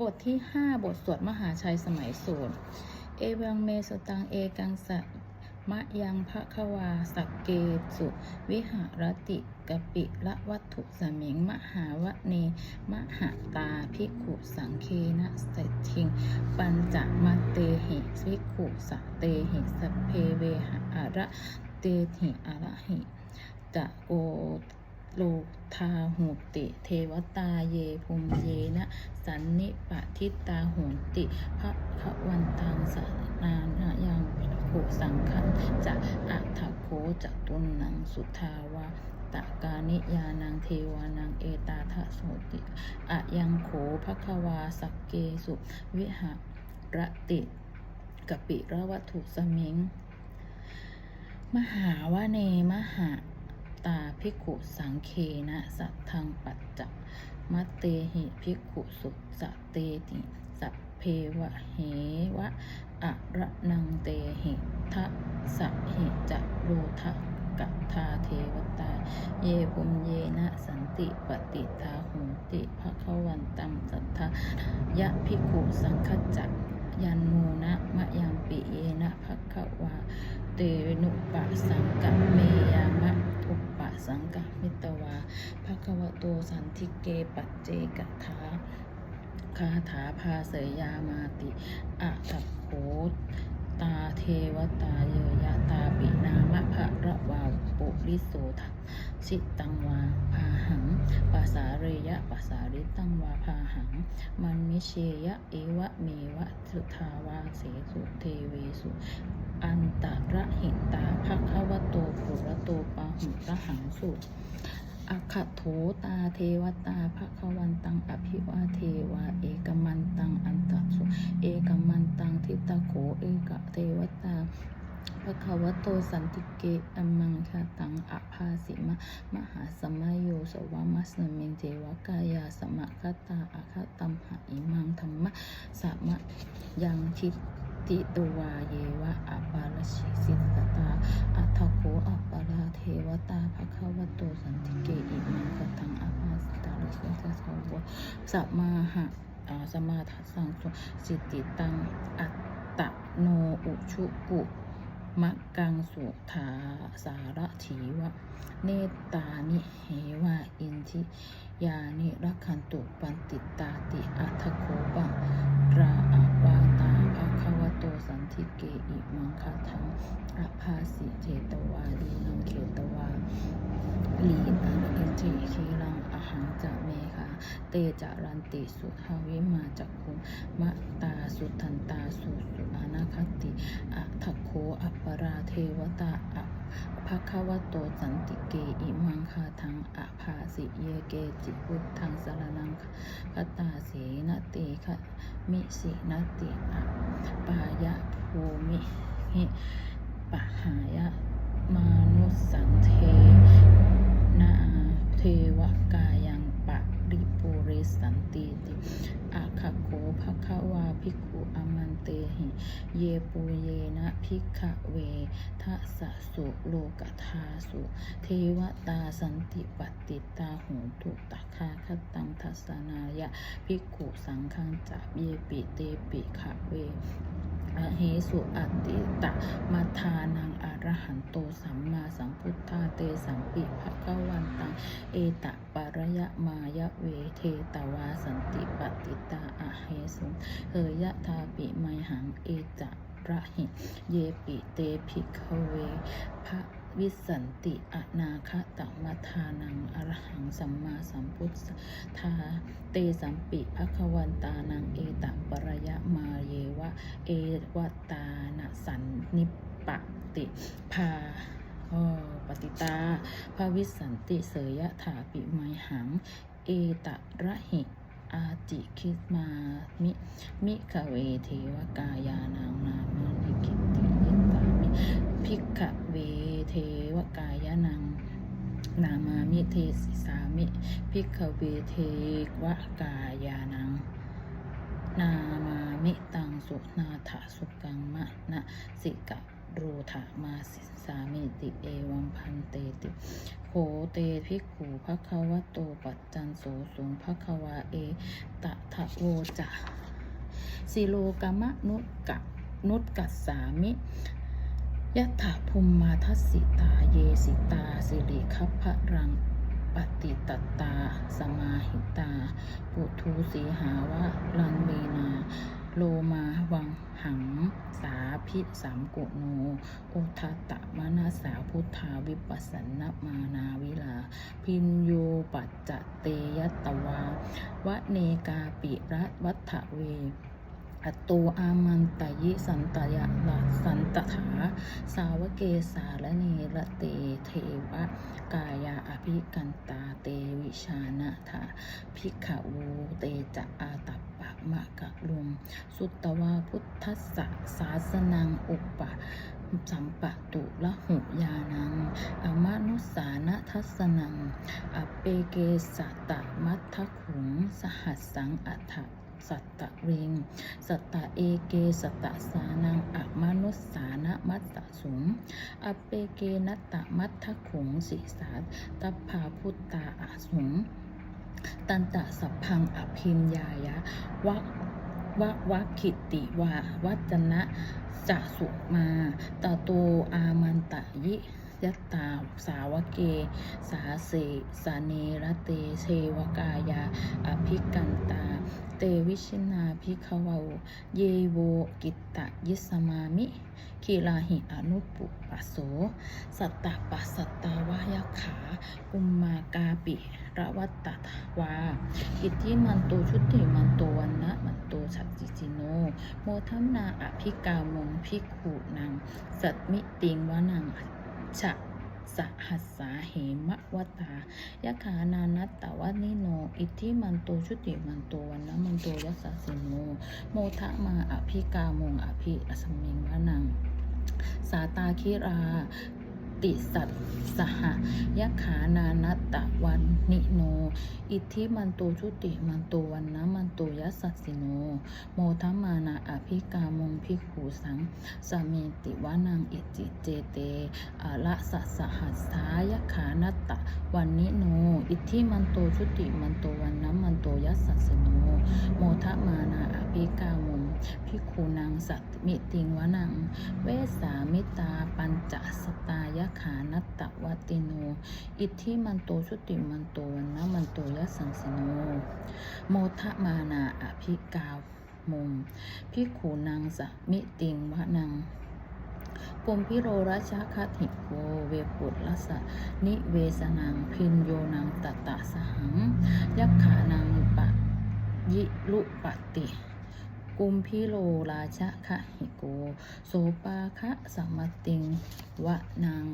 บทที่ 5 บทสวดมหาชัยสมัยสูตร เอวังเมสตังเอกังสะมะยังพระควาสักเกสุ วิหารติกปิละวัตถุสมิง มหาวะเน มหาตาภิกขุสังเคนะเสทิง ปัญจมัตเตหิภิกขุสะเตหิสพเพเวหะอะระเตหิอะระหิตะโก โลทาหุติ เทวตาเยภูมิเยนะ สันนิปะทิตาโหนติพระขวันตังสนานายังโขสังขันจะอัฏฐโคจะตุนนังสุทาวาตะกานิยานังเทวานังเอตาทะโสติอะยังโขภควาสักเกสุวิหาระติกปิระวัตถุสมิง มหาวะเนมหา ตาภิกขุสังเคนะสัทธังปัจจมัตเตหิภิกขุสุสเตติสัพเพวะเหวะอะระนังเตหิทะสะหิจะโลทะกะทาเทวตา เยปุมเยนะสันติปฏิทาหุนติภะคะวันตังสัทธายะภิกขุสังคจักยันนูนะมะยังปิเยนะภะคะวา เตนุปะสังกเมยามะ อุปปะสังกะมิตวาภะคะวะโตสันทิเกปัจเจกถาคาถาพาเสยยามาติอะทัโขตาเทวตาเยยะตาปินามะภะระวาปุริโสทะสิตังวาพาหังปัสสาเรยะปัสสาริตังวาพาหัง มันมิเชยะเอวะเมวะ สุทาวาเสสุเทเวสุอันตระหิตาภควโตปุระโตปาหุตหังสุอัคโถตาเทวตาภควันตังอภิวาเทวา เอกมันตังอันตสุเอกมันตังทิตาโขเอกเทวตา ภควโตสันติเกอมังคาตังอภาสิมะมหาสมโยสวามัสสมิงเทวกายาสมะคตาอาคตัมหะอิมังธรรมะสมะยังทิติตวาเยวะอัปปาลชิสิตตาอัทโขอัปปาราเทวตาภควโตสันติเกอิมังคตังอภาสิตาลเชตสาวะสัมมาหะสมาทัสสังสุสิติตังอัตตโนอุชุปุ มะกังสุธาสารถีวะ เนตานิเหวะอินทิยานิรักขันตุปันติตาติอัทโคปังราอาวาตาภควโตสันทิเกอิมังคาทังอภาสิเจตวาลีนังเขตวาลีนังอินทิคีลังอหังจะเมคาเตจารันติสุทาวิมาจักคุมมะตาสุทันตาสุสุอนาคติอะทัคโคอัปปราเท วตาอะภคะวะโตสันติเกอิมังคาทังอภาสิเยเกจิพุทธังสารนังคตาเสนติคะมิสินติอะปายะภูมิ ปูเยนะภิกขเวทัสสะสุโลกธาสุ เทวตาสันติปฏิตาโหตุตคาคตังทัสนายะภิกขุสังฆังจเยปิเตปิขะเวอเหสุอติตะมาทานังอรหันโตสัมมาสัมพุทธาเตสัมปิภะคะวันตังเอตะปรยะมายะเวเทตวาสันติปฏิตาอะเหสุเฮยะทาปิไมหังเอจะ ระหิ เยปิเตภิกขเว พระวิสันติอนาคตมัทานังอรหังสัมมาสัมพุทธาเตสัมปิภควันตานังเอตะปรยะมาเยวะ เอวตานะสันนิปปติภาอปฏิตาภาวิสันติเสยถาปิไมหัง เอตระหิ อาจิคิมามิ มิขเวเทวกายานางนามานิกิติยิตามิภิกเวเทวกายานังนามามิเทสิสามิภิกเวเทวกายานัง นามามิตังสุนาถสุกังมะนะสิกะรูถามาสิสามิติเอวังพันเตติ เตภิกขุภควโตปัจจันโสสุงภควาเอตะทะโวจะสิโลกามะนุกะนุตกัสสามิยัตถาภูมิมาทัสสิตาเยสิตาสิริคัพพะรังปฏิตตา สมาหิตา ปุทูสีหาวะลังเมนา โลมาวังหัง สาพิสามกุโนโอทตะมนาสาพุทธาวิปัสสนมานาวิลา พินโยปัจจเตยตวาวะเนกาปิระวัฏเวอัตโตอามันตยิสันตยะละสันตถา สาวเกสารเนระเตเทวะ กายาอภิกันตาเตวิชานะถาภิกขวูเตจะอาตัป มะกะลุม สุตตวาพุทธัสสะสาสนังอุปปะสัมปะตุละหุยานังอมานุสานะทัสนังอเปเกสตตะมัทธขุง สหัสสังอัฏฐสัตตะเริงสัตตะเอเกสัตตะสานังอะมนุสสานะมัตตะสุงอเปเกนัตตะมัทธขุงสิสาตัพพาพุตตาอาสุง ตันตะสัพพังอภินยายะวะวะวะขิติวาวัจนะจะสุมาตะโตอามันตะยิ ยัตตาสาวเก สาเสสาเนระเตเชวกายา อภิกันตา เตวิชินาภิกขวาเยโวกิตตะยิสมามิคีลาหิอนุปุปัสโส สัตตะปัสสัตตาวายขาอุมมากาปิระวัตตวาอิทธิมันโตชุติมันโตวันนะมันโตฉัตจิจิโน โมทัมนาอภิกามงภิกขุนัง สัตมิติงวานัง ฉะสหัสสาเหมะวตายะขานานัตตวานิโน อิทธิมันโตชุติมันโตวันนะมันโตยัสสสิโน โมทะมาอภิกามงอภิอสมิงวะนัง สาตาคิรา ติสัตสหยะขานานัตตะวันนิโน อิทธิมันโตชุติมันโตวันนะมันโตยัสสสิโน โมทัมมานาอภิกามงพิกขูสังสเมติวานังอิจิเจเตอะละสัสสหัสสายะขานัตตะวันนิโน อิทธิมันโตชุติมันโตวันนะมันโตยัสสสิโน โมทัมมานาอภิกาม พิกขูนังสัตมิติงวนัง เวสามิตาปัญจสตายขานัตตะวติโน อิทธิมันโตชุติมันโตวันนะมันโตยัสสังสโน โมทะมานาอภิกาวมงพิกขูนางสัมิติงวะนังปุมพิโรราชคติโกเวปุตลสนิเวสนังพินโยนังตตตะสหังยักขานังปะยิลุปติ กุมพิโลราชะคะหิโก โสปาคะสัมมติงวะนัง